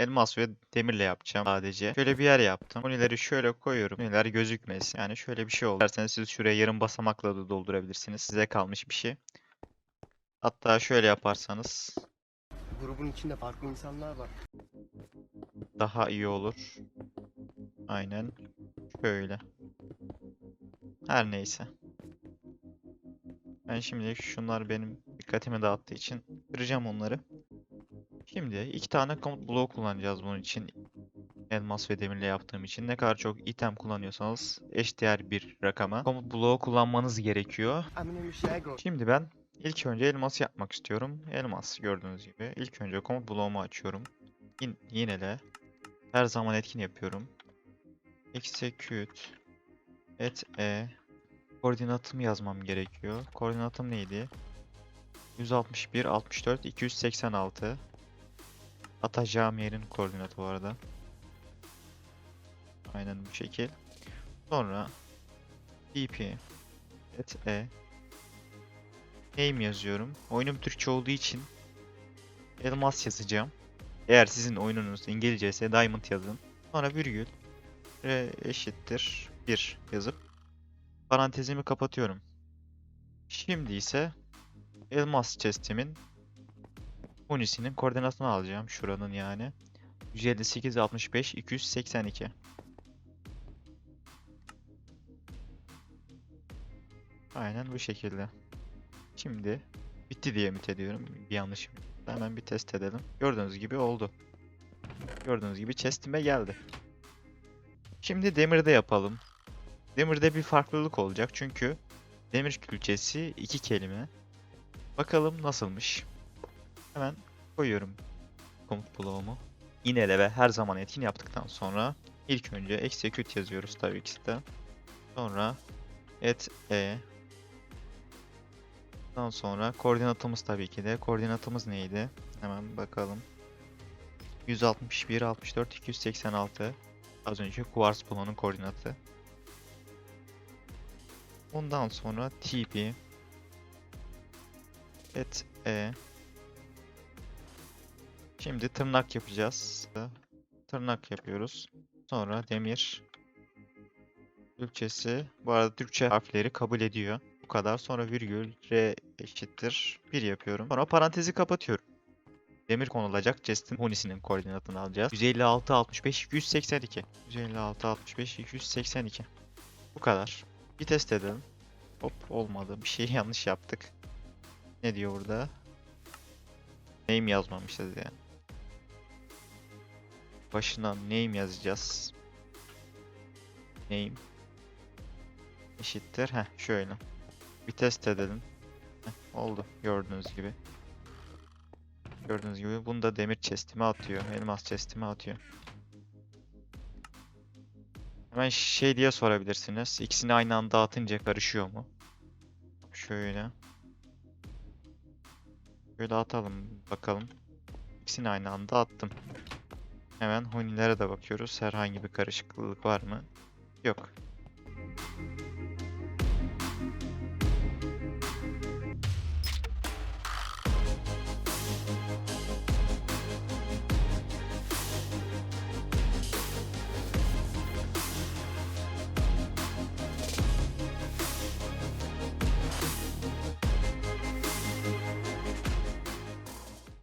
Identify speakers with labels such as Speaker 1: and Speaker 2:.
Speaker 1: elmas ve demirle yapacağım sadece. Şöyle bir yer yaptım. Hunileri şöyle koyuyorum. Huniler gözükmesin. Yani şöyle bir şey oldu. İsterseniz siz şuraya yarım basamakla da doldurabilirsiniz. Size kalmış bir şey. Hatta şöyle yaparsanız
Speaker 2: Grubun içinde farklı insanlar var.
Speaker 1: daha iyi olur. Aynen. Şöyle. Her neyse. Ben şimdi şunlar benim dikkatimi dağıttığı için kıracağım onları. Şimdi iki tane komut bloğu kullanacağız bunun için. Elmas ve demirle yaptığım için. Ne kadar çok item kullanıyorsanız eşdeğer bir rakama komut bloğu kullanmanız gerekiyor. Şimdi ben ilk önce elmas yapmak istiyorum. Elmas gördüğünüz gibi. İlk önce komut bloğumu açıyorum. Yin- yinele. Her zaman etkin yapıyorum. Execute. Et e. Koordinatımı yazmam gerekiyor. Koordinatım neydi? 161, 64, 286. Atacağım yerin koordinatı bu arada. Aynen bu şekil. Sonra pp et e name yazıyorum. Oyunum Türkçe olduğu için elmas yazacağım. Eğer sizin oyununuz İngilizce ise diamond yazın. Sonra virgül r eşittir 1 yazıp parantezimi kapatıyorum. Şimdi ise elmas chest'imin unisinin koordinatını alacağım. Şuranın yani. 158, 65, 282. Aynen bu şekilde. Şimdi bitti diye ümit ediyorum. Bir yanlışım. Hemen bir test edelim. Gördüğünüz gibi oldu. Gördüğünüz gibi chest'ime geldi. Şimdi demirde yapalım. Demirde bir farklılık olacak çünkü demir külçesi iki kelime. Bakalım nasılmış. Hemen koyuyorum komut bloğumu. İnele ve her zaman etkin yaptıktan sonra ilk önce execute yazıyoruz tabii ki de. Sonra et e Ondan sonra koordinatımız tabii ki de. Koordinatımız neydi? Hemen bakalım. 161, 64, 286. Az önce Quartz bloğunun koordinatı. Ondan sonra TP et e Şimdi tırnak yapacağız. Tırnak yapıyoruz. Sonra demir Türkçesi. Bu arada Türkçe harfleri kabul ediyor. Bu kadar. Sonra virgül r eşittir 1 yapıyorum. Sonra parantezi kapatıyorum. Demir konulacak chest'in hunisinin koordinatını alacağız. 156 65 282. 156 65 282. Bu kadar. Bir test edelim. Hop olmadı. Bir şey yanlış yaptık. Ne diyor burada? Name yazmamışız yani. Başına name yazacağız. Name eşittir. Heh şöyle. Bir test edelim. Heh, oldu gördüğünüz gibi. Gördüğünüz gibi bunu da demir chest'ime atıyor. Elmas chest'ime atıyor. Hemen şey diye sorabilirsiniz. İkisini aynı anda atınca karışıyor mu? Şöyle. Şöyle atalım bakalım. İkisini aynı anda attım. Hemen hunilere de bakıyoruz. Herhangi bir karışıklık var mı? Yok.